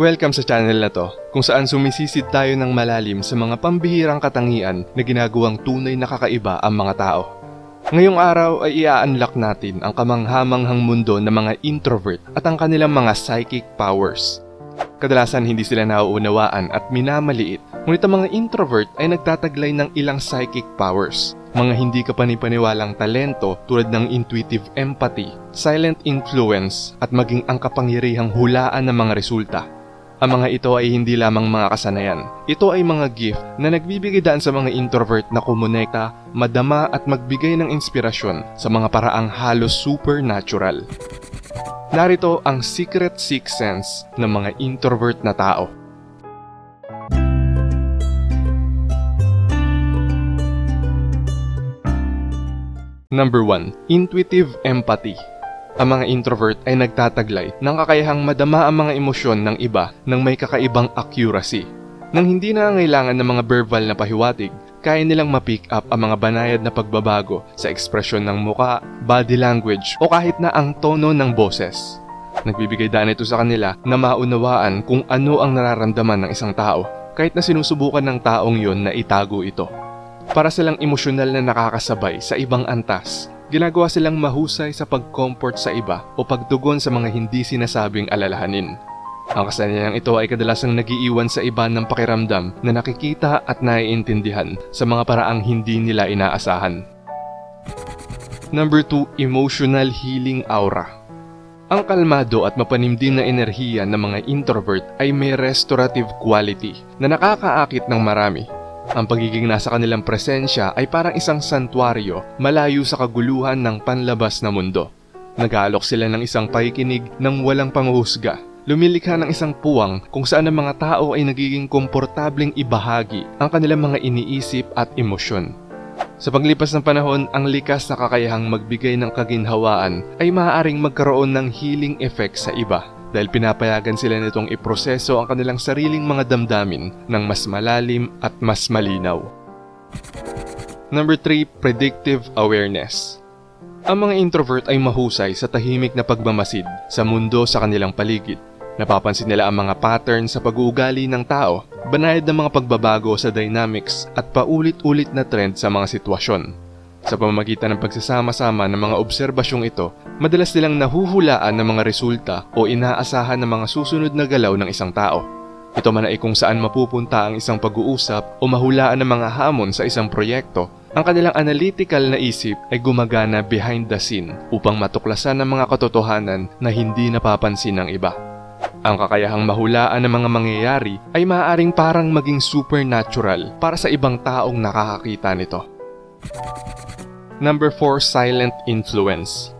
Welcome sa channel na to, kung saan sumisisid tayo ng malalim sa mga pambihirang katangian na ginagawang tunay na kakaiba ang mga tao. Ngayong araw ay ia-unlock natin ang kamanghamanghang mundo ng mga introvert at ang kanilang mga psychic powers. Kadalasan hindi sila nauunawaan at minamaliit, ngunit ang mga introvert ay nagtataglay ng ilang psychic powers. Mga hindi kapanipaniwalang talento tulad ng intuitive empathy, silent influence at maging ang kapangyarihang hulaan ng mga resulta. Ang mga ito ay hindi lamang mga kasanayan. Ito ay mga gift na nagbibigay daan sa mga introvert na kumonekta, madama at magbigay ng inspirasyon sa mga paraang halos supernatural. Narito ang secret sixth sense ng mga introvert na tao. Number 1. Intuitive empathy. Ang mga introvert ay nagtataglay ng kakayahang madama ang mga emosyon ng iba ng may kakaibang accuracy. Nang hindi na ngailangan ng mga verbal na pahiwatig, kaya nilang ma-pick up ang mga banayad na pagbabago sa ekspresyon ng muka, body language o kahit na ang tono ng boses. Nagbibigay daan ito sa kanila na maunawaan kung ano ang nararamdaman ng isang tao kahit na sinusubukan ng taong yon na itago ito. Para silang emosyonal na nakakasabay sa ibang antas, ginagawa silang mahusay sa pag-comfort sa iba o pagtugon sa mga hindi sinasabing alalahanin. Ang kasanayan ito ay kadalasang nagiiwan sa iba ng pakiramdam na nakikita at naiintindihan sa mga paraang hindi nila inaasahan. Number 2, emotional healing aura. Ang kalmado at mapanimdim na enerhiya ng mga introvert ay may restorative quality na nakakaakit ng marami. Ang pagiging nasa kanilang presensya ay parang isang santuaryo malayo sa kaguluhan ng panlabas na mundo. Nag-aalok sila ng isang pakikinig ng walang panguhusga. Lumilikha ng isang puwang kung saan ang mga tao ay nagiging komportableng ibahagi ang kanilang mga iniisip at emosyon. Sa paglipas ng panahon, ang likas na kakayahang magbigay ng kaginhawaan ay maaaring magkaroon ng healing effect sa iba dahil pinapayagan sila nitong iproseso ang kanilang sariling mga damdamin ng mas malalim at mas malinaw. Number 3, predictive awareness. Ang mga introvert ay mahusay sa tahimik na pagmamasid sa mundo sa kanilang paligid. Napapansin nila ang mga pattern sa pag-uugali ng tao, banayad ng mga pagbabago sa dynamics at paulit-ulit na trend sa mga sitwasyon. Sa pamamagitan ng pagsasama-sama ng mga obserbasyong ito, madalas nilang nahuhulaan ng mga resulta o inaasahan ng mga susunod na galaw ng isang tao. Ito man ay kung saan mapupunta ang isang pag-uusap o mahulaan ng mga hamon sa isang proyekto, ang kanilang analytical na isip ay gumagana behind the scene upang matuklasan ng mga katotohanan na hindi napapansin ng iba. Ang kakayahang mahulaan ng mga mangyayari ay maaaring parang maging supernatural para sa ibang taong nakakakita nito. Number 4, silent influence.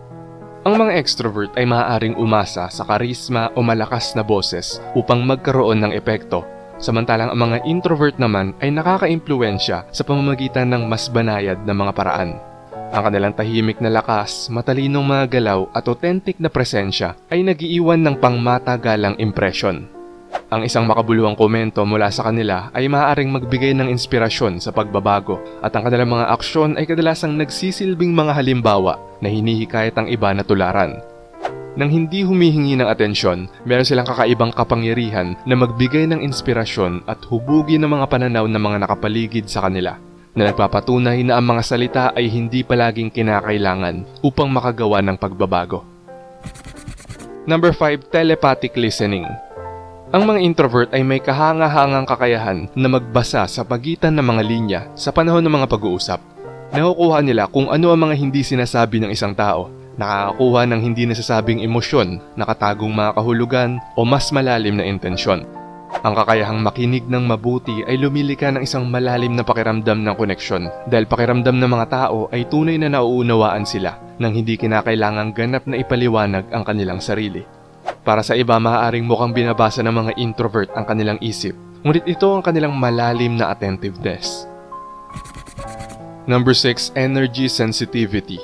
Ang mga extrovert ay maaaring umasa sa karisma o malakas na boses upang magkaroon ng epekto, samantalang ang mga introvert naman ay nakaka-impluensya sa pamamagitan ng mas banayad na mga paraan. Ang kanilang tahimik na lakas, matalinong mga galaw at authentic na presensya ay nagiiwan ng pangmatagalang impression. Ang isang makabuluhang komento mula sa kanila ay maaaring magbigay ng inspirasyon sa pagbabago at ang kanilang mga aksyon ay kadalasang nagsisilbing mga halimbawa na hinihikayat ang iba na tularan. Nang hindi humihingi ng atensyon, meron silang kakaibang kapangyarihan na magbigay ng inspirasyon at hubugi ng mga pananaw ng mga nakapaligid sa kanila na nagpapatunay na ang mga salita ay hindi palaging kinakailangan upang makagawa ng pagbabago. Number 5, telepathic listening. Ang mga introvert ay may kahanga-hangang kakayahan na magbasa sa pagitan ng mga linya sa panahon ng mga pag-uusap. Nakukuha nila kung ano ang mga hindi sinasabi ng isang tao, nakakakuha ng hindi nasasabing emosyon, nakatagong mga kahulugan o mas malalim na intensyon. Ang kakayahang makinig ng mabuti ay lumilika ng isang malalim na pakiramdam ng koneksyon dahil pakiramdam ng mga tao ay tunay na nauunawaan sila nang hindi kinakailangang ganap na ipaliwanag ang kanilang sarili. Para sa iba, maaaring mukhang binabasa ng mga introvert ang kanilang isip, ngunit ito ang kanilang malalim na attentiveness. Number 6, Energy Sensitivity.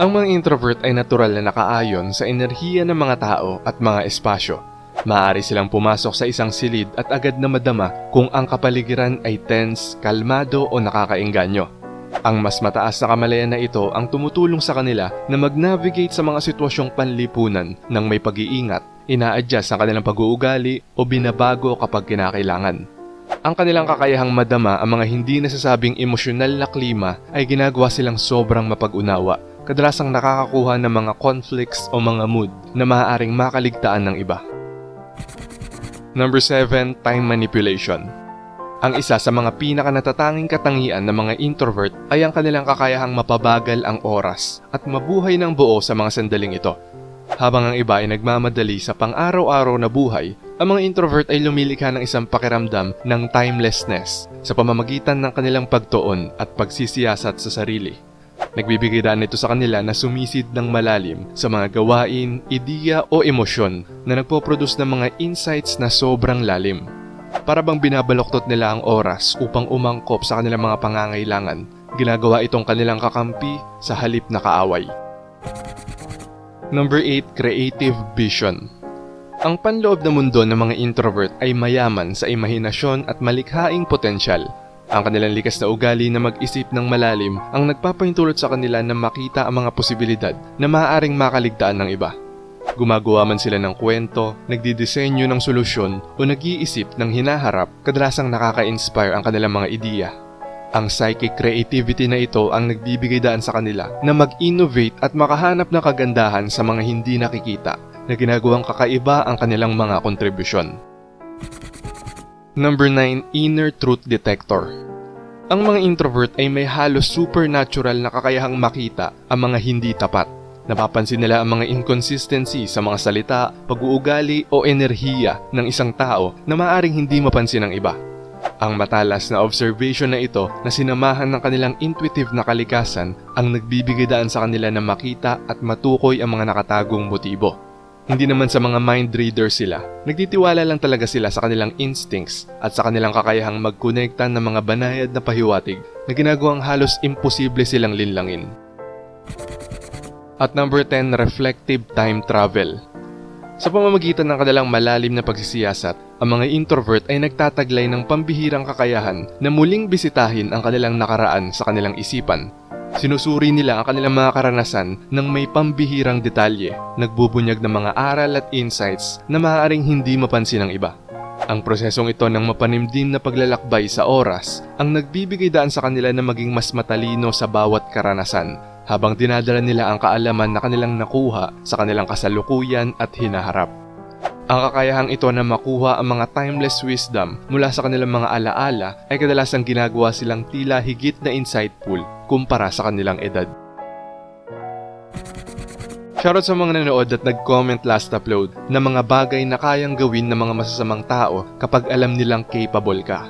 Ang mga introvert ay natural na nakaayon sa enerhiya ng mga tao at mga espasyo. Maaari silang pumasok sa isang silid at agad na madama kung ang kapaligiran ay tense, kalmado o nakakainganyo. Ang mas mataas na kamalayan na ito ang tumutulong sa kanila na mag-navigate sa mga sitwasyong panlipunan ng may pag-iingat, ina-adjust ang kanilang pag-uugali o binabago kapag kinakailangan. Ang kanilang kakayahang madama ang mga hindi nasasabing emosyonal na klima ay ginagawa silang sobrang mapag-unawa, kadalasang nakakakuha ng mga conflicts o mga mood na maaaring makaligtaan ng iba. Number 7, time manipulation. Ang isa sa mga pinakanatatanging katangian ng mga introvert ay ang kanilang kakayahang mapabagal ang oras at mabuhay ng buo sa mga sandaling ito. Habang ang iba ay nagmamadali sa pang-araw-araw na buhay, ang mga introvert ay lumilikha ng isang pakiramdam ng timelessness sa pamamagitan ng kanilang pagtuon at pagsisiyasat sa sarili. Nagbibigay daan ito sa kanila na sumisid ng malalim sa mga gawain, ideya o emosyon na nagpo-produce ng mga insights na sobrang lalim. Para bang binabaloktot nila ang oras upang umangkop sa kanilang mga pangangailangan, ginagawa itong kanilang kakampi sa halip na kaaway. Number 8, Creative Vision. Ang panloob na mundo ng mga introvert ay mayaman sa imahinasyon at malikhaing potensyal. Ang kanilang likas na ugali na mag-isip ng malalim ang nagpapahintulot sa kanila na makita ang mga posibilidad na maaaring makaligtaan ng iba. Gumagawa man sila ng kwento, nagdidisenyo ng solusyon o nag-iisip ng hinaharap, kadalasang nakaka-inspire ang kanilang mga ideya. Ang psychic creativity na ito ang nagbibigay daan sa kanila na mag-innovate at makahanap ng kagandahan sa mga hindi nakikita na ginagawang kakaiba ang kanilang mga kontribusyon. Number 9, Inner Truth Detector. Ang mga introvert ay may halos supernatural na kakayahang makita ang mga hindi tapat. Napapansin nila ang mga inconsistency sa mga salita, pag-uugali o enerhiya ng isang tao na maaring hindi mapansin ng iba. Ang matalas na observation na ito na sinamahan ng kanilang intuitive na kalikasan ang nagbibigay daan sa kanila na makita at matukoy ang mga nakatagong motibo. Hindi naman sa mga mind reader sila, nagtitiwala lang talaga sila sa kanilang instincts at sa kanilang kakayahang magkonekta ng mga banayad na pahiwatig na ginagawang halos imposible silang linlangin. At number 10, reflective time travel. Sa pamamagitan ng kanilang malalim na pagsisiyasat, ang mga introvert ay nagtataglay ng pambihirang kakayahan na muling bisitahin ang kanilang nakaraan sa kanilang isipan. Sinusuri nila ang kanilang mga karanasan ng may pambihirang detalye, nagbubunyag ng mga aral at insights na maaaring hindi mapansin ng iba. Ang prosesong ito ng mapanimdim na paglalakbay sa oras ang nagbibigay daan sa kanila na maging mas matalino sa bawat karanasan habang dinadala nila ang kaalaman na kanilang nakuha sa kanilang kasalukuyan at hinaharap. Ang kakayahang ito na makuha ang mga timeless wisdom mula sa kanilang mga alaala ay kadalasang ginagawa silang tila higit na insightful kumpara sa kanilang edad. Shoutout sa mga nanood at nag-comment last upload na mga bagay na kayang gawin ng mga masasamang tao kapag alam nilang capable ka.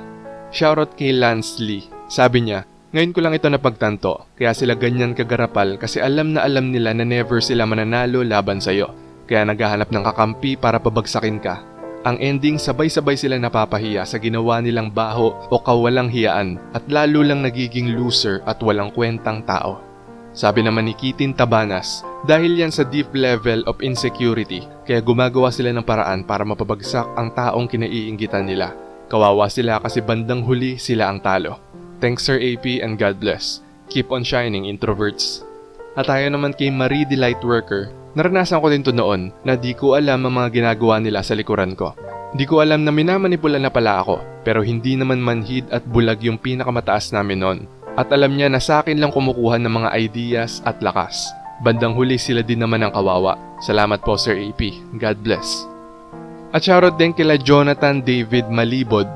Shoutout kay Lance Lee. Sabi niya, ngayon ko lang ito napagtanto, kaya sila ganyan kagarapal kasi alam na alam nila na never sila mananalo laban sa'yo. Kaya naghahanap ng kakampi para pabagsakin ka. Ang ending sabay-sabay sila napapahiya sa ginawa nilang baho o kawalang hiyaan at lalo lang nagiging loser at walang kwentang tao. Sabi naman ni Kitin Tabanas, dahil yan sa deep level of insecurity, kaya gumagawa sila ng paraan para mapabagsak ang taong kinaiinggitan nila. Kawawa sila kasi bandang huli sila ang talo. Thanks Sir AP and God bless. Keep on shining introverts. At tayo naman kay Marie the Lightworker, naranasan ko din to noon na di ko alam ang mga ginagawa nila sa likuran ko. Di ko alam na minamanipula na pala ako, pero hindi naman manhid at bulag yung pinakamataas namin noon. At alam niya na sa akin lang kumukuha ng mga ideas at lakas. Bandang huli sila din naman ang kawawa. Salamat po Sir AP. God bless. At shoutout din kila Jonathan David Malibod,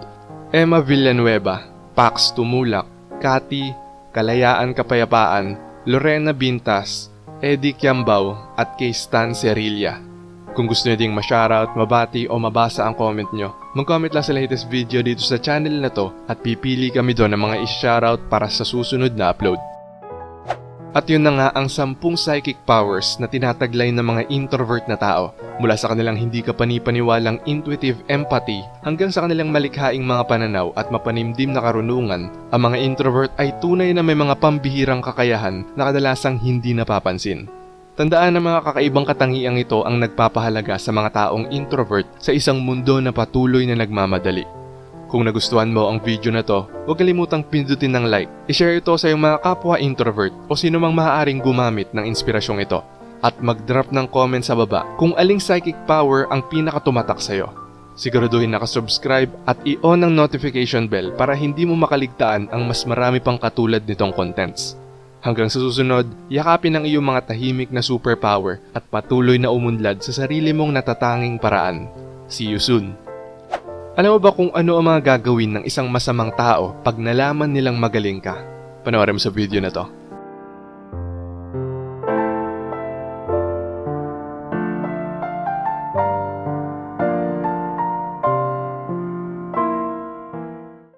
Emma Villanueva, Pax Tumulak, Kati, Kalayaan Kapayapaan, Lorena Bintas, Eddie Kiambao at kay Stan Cerilla. Kung gusto nyo ding ma-shoutout, mabati o mabasa ang comment nyo, mag-comment lang sa latest video dito sa channel na to at pipili kami doon ng mga i-shoutout para sa susunod na upload. At yun na nga ang sampung psychic powers na tinataglay ng mga introvert na tao mula sa kanilang hindi kapanipaniwalang intuitive empathy hanggang sa kanilang malikhaing mga pananaw at mapanimdim na karunungan, ang mga introvert ay tunay na may mga pambihirang kakayahan na kadalasang hindi napapansin. Tandaan na mga kakaibang katangiang ito ang nagpapahalaga sa mga taong introvert sa isang mundo na patuloy na nagmamadali. Kung nagustuhan mo ang video na to, huwag kalimutang pindutin ng like. I-share ito sa iyong mga kapwa introvert o sino mang maaaring gumamit ng inspirasyong ito. at mag-drop ng comment sa baba kung aling psychic power ang pinakatumatak sa'yo. Siguraduhin nakasubscribe at i-on ang notification bell para hindi mo makaligtaan ang mas marami pang katulad nitong contents. Hanggang sa susunod, yakapin ang iyong mga tahimik na superpower at patuloy na umunlad sa sarili mong natatanging paraan. See you soon! Alam mo ba kung ano ang mga gagawin ng isang masamang tao pag nalaman nilang magaling ka? Panoorin mo sa video na to.